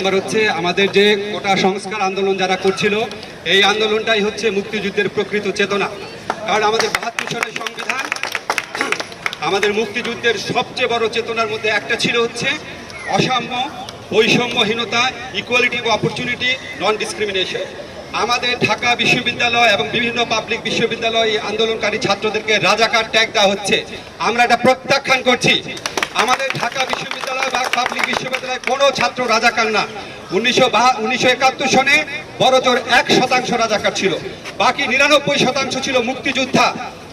Number হচ্ছে আমাদের যে কোটা সংস্কার আন্দোলন যারা করছিল, এই আন্দোলনটাই হচ্ছে মুক্তিযুদ্ধের প্রকৃত চেতনা। কারণ আমাদের বাহাত্তর সনের সংবিধান, আমাদের মুক্তিযুদ্ধের সবচেয়ে বড় চেতনার মধ্যে একটা ছিল হচ্ছে অসাম্য, বৈষম্যহীনতা equality of opportunity non discrimination আমাদের ঢাকা বিশ্ববিদ্যালয় এবং বিভিন্ন পাবলিক বিশ্ববিদ্যালয় আন্দোলনকারী ছাত্রদেরকে রাজাকার ট্যাগ দেওয়া হচ্ছে। আমরা এটা প্রত্যাখ্যান করছি। আমাদের ঢাকা বিশ্ববিদ্যালয় পাবলিক বিশ্ববিদ্যালয়ে কোনো ছাত্র রাজাকার না। উনিশশো উনিশশো একাত্তর সনে বড়জোর এক শতাংশ রাজাকার ছিল। বাকি নিরানব্বই শতাংশ ছিল মুক্তিযোদ্ধা।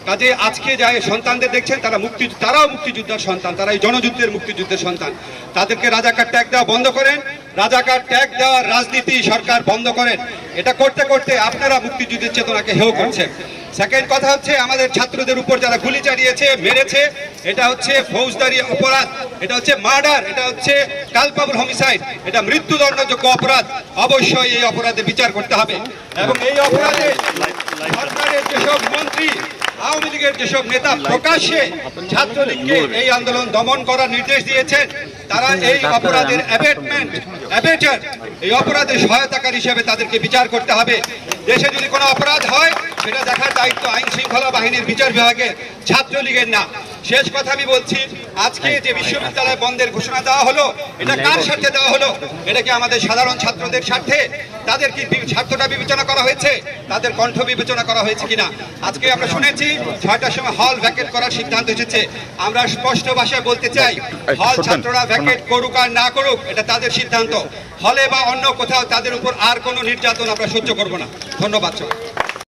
কাজে আজকে যায় সন্তানদের দেখছেন, তারা মুক্তি, তারাও মুক্তিযোদ্ধার সন্তান, তারা এই জনযুদ্ধের মুক্তিযুদ্ধের সন্তান। তাদেরকে রাজাকার ট্যাগ দেওয়া বন্ধ করেন। রাজাকার ট্যাগ দেওয়ার রাজনীতি সরকার বন্ধ করেন। এটা করতে করতে আপনারা মুক্তিযুদ্ধের চেতনাকে হেয় করছেন। সেকেন্ড কথা হচ্ছে, আমাদের ছাত্রদের উপর যারা গুলি চালিয়েছে, মেরেছে, এটা হচ্ছে ফৌজদারি অপরাধ, এটা হচ্ছে মার্ডার, এটা হচ্ছে কালপাবল হোমিসাইড, এটা মৃত্যুদণ্ডযোগ্য অপরাধ, অবশ্যই এই অপরাধে বিচার করতে হবে। এবং এই অপরাধে সরকারের যেসব মন্ত্রী, আওয়ামী লীগের যেসব নেতা প্রকাশ্যে ছাত্রলীগকে এই আন্দোলন দমন করার নির্দেশ দিয়েছেন, তারা এই অপরাধের অ্যাবেটমেন্ট অ্যাবেটার এই অপরাধের সহায়তাকারী হিসেবে তাদেরকে বিচার করতে হবে। দেশে যদি কোনো অপরাধ হয়, সেটা দেখার দায়িত্ব আইন শৃঙ্খলা বাহিনীর বিচার বিভাগের ছাত্রলীগের না। শেষ কথা আমি বলছি আজকে যে বিশ্ববিদ্যালয় বন্ধের ঘোষণা দেওয়া হলো এটা কার স্বার্থে দেওয়া হলো? এটা কি আমাদের সাধারণ ছাত্রদের স্বার্থে তাদের কি স্বার্থটা বিবেচনা করা হয়েছে? তাদের কণ্ঠ বিবেচনা করা হয়েছে কিনা? আজকে আমরা শুনেছি ছয়টার সময় হল ভ্যাকেট করার সিদ্ধান্ত এসেছে। আমরা স্পষ্ট ভাষায় বলতে চাই হল ছাত্ররা ভ্যাকেট করুক আর না করুক এটা তাদের সিদ্ধান্ত। হলে বা অন্য কোথাও তাদের উপর আর কোনো নির্যাতন আমরা সহ্য করব না। ধন্যবাদ সবাই